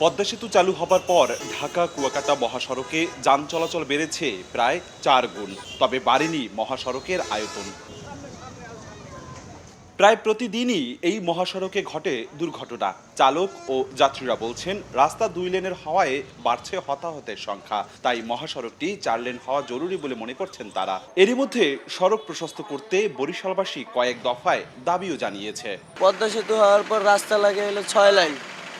পদ্মা সেতু চালু হবার পর ঢাকা কুয়াকাটা মহাসড়কে যান চলাচল বেড়েছে প্রায় চার গুণ, তবে বাড়েনি মহাসড়কের আয়তন। প্রায় প্রতিদিনই এই মহাসড়কে ঘটে দুর্ঘটনা। চালক ও যাত্রীরা বলছেন, রাস্তা দুই লেনের হওয়ায় বাড়ছে হতাহতের সংখ্যা। তাই মহাসড়কটি চার লেন হওয়া জরুরি বলে মনে করছেন তারা। এরই মধ্যে সড়ক প্রশস্ত করতে বরিশালবাসী কয়েক দফায় দাবিও জানিয়েছে। পদ্মা সেতু হওয়ার পর রাস্তা লাগে ছয় লাইন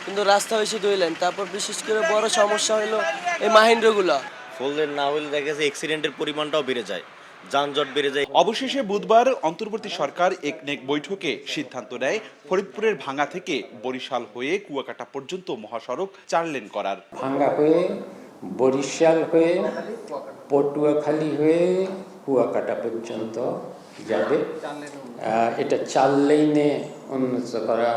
কিন্তু রাস্তা হয়েছে দুই লাইন তারপর বিশেষ করে বড় সমস্যা হলো এই মাহিন্দ্রগুলা। ফোর লেন না হলে দেখা যাচ্ছে অ্যাক্সিডেন্টের পরিমাণটাও বেড়ে যায় যানজট বেড়ে যায়। অবশেষে বুধবার অন্তর্বর্তী সরকার এক একনেক বৈঠকে সিদ্ধান্ত নেয় ফরিদপুরের ভাঙ্গা থেকে বরিশাল হয়ে কুয়াকাটা পর্যন্ত মহাসড়ক চার লেন করার। ভাঙ্গা হয়ে বরিশাল হয়ে পটুয়াখালী হয়ে কুয়াকাটা পর্যন্ত যাবে। আহ, এটা চার লেনে উন্নত করা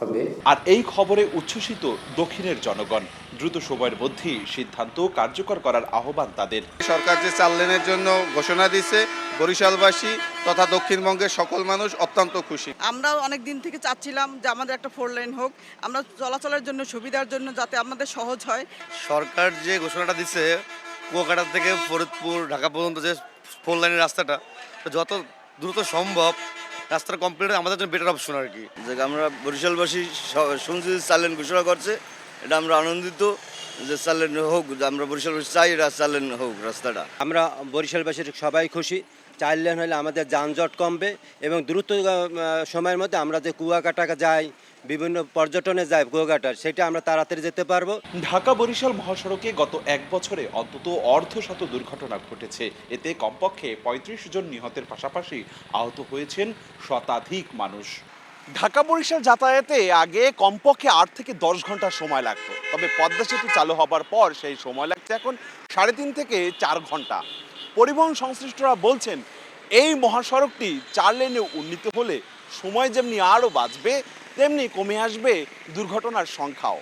হবে। আর এই খবরে উচ্ছ্বসিত দক্ষিণের জনগণ। দ্রুত সময়ের মধ্যেই সিদ্ধান্ত কার্যকর করার আহ্বান তাদের। সরকার যে চার লেনের জন্য ঘোষণা দিছে বরিশালবাসী তথা দক্ষিণবঙ্গের সকল মানুষ অত্যন্ত খুশি। আমরাও অনেক দিন থেকে চাচ্ছিলাম যে আমাদের একটা ফোর লাইন হোক আমরা চলাচলের জন্য সুবিধার জন্য যাতে আমাদের সহজ হয়। সরকার যে ঘোষণাটা দিছে কুয়াকাটা থেকে ফরিদপুর ঢাকা পর্যন্ত যে ফোর লাইনের রাস্তাটা যত দ্রুত সম্ভব রাস্তাটা কমপ্লিট আমাদের জন্য বেটার অপশন আর কি। যে আমরা বরিশালবাসী সংসদ চালেন ঘোষণা করছে, এটা আমরা আনন্দিত। যে চালেন হোক আমরা বরিশালবাসী চাই চালেন হোক রাস্তাটা। আমরা বরিশালবাসীর সবাই খুশি চার লেন হলে আমাদের যানজট কমবে এবং দ্রুত সময়ের মধ্যে আমরা যে কুয়াকাটা যাই বিভিন্ন পর্যটনে যাই কুয়াকাটা সেটা আমরা তাড়াতাড়ি যেতে পারব। ঢাকা বরিশাল মহাসড়কে গত এক বছরে অন্তত অর্ধশত দুর্ঘটনা ঘটেছে। এতে কমপক্ষে পঁয়ত্রিশ জন নিহতের পাশাপাশি আহত হয়েছেন শতাধিক মানুষ। ঢাকা বরিশাল যাতায়াতে আগে কমপক্ষে আট থেকে দশ ঘণ্টা সময় লাগতো। তবে পদ্মা সেতু চালু হবার পর সেই সময় লাগছে এখন সাড়ে তিন থেকে চার ঘণ্টা। পরিবহন সংশ্লিষ্টরা বলছেন, এই মহাসড়কটি চার লেনে উন্নীত হলে সময় যেমনি আরও বাঁচবে, তেমনি কমে আসবে দুর্ঘটনার সংখ্যাও।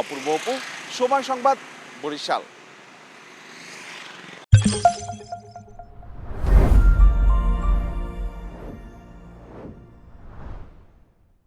অপূর্ব অপু, সময় সংবাদ, বরিশাল।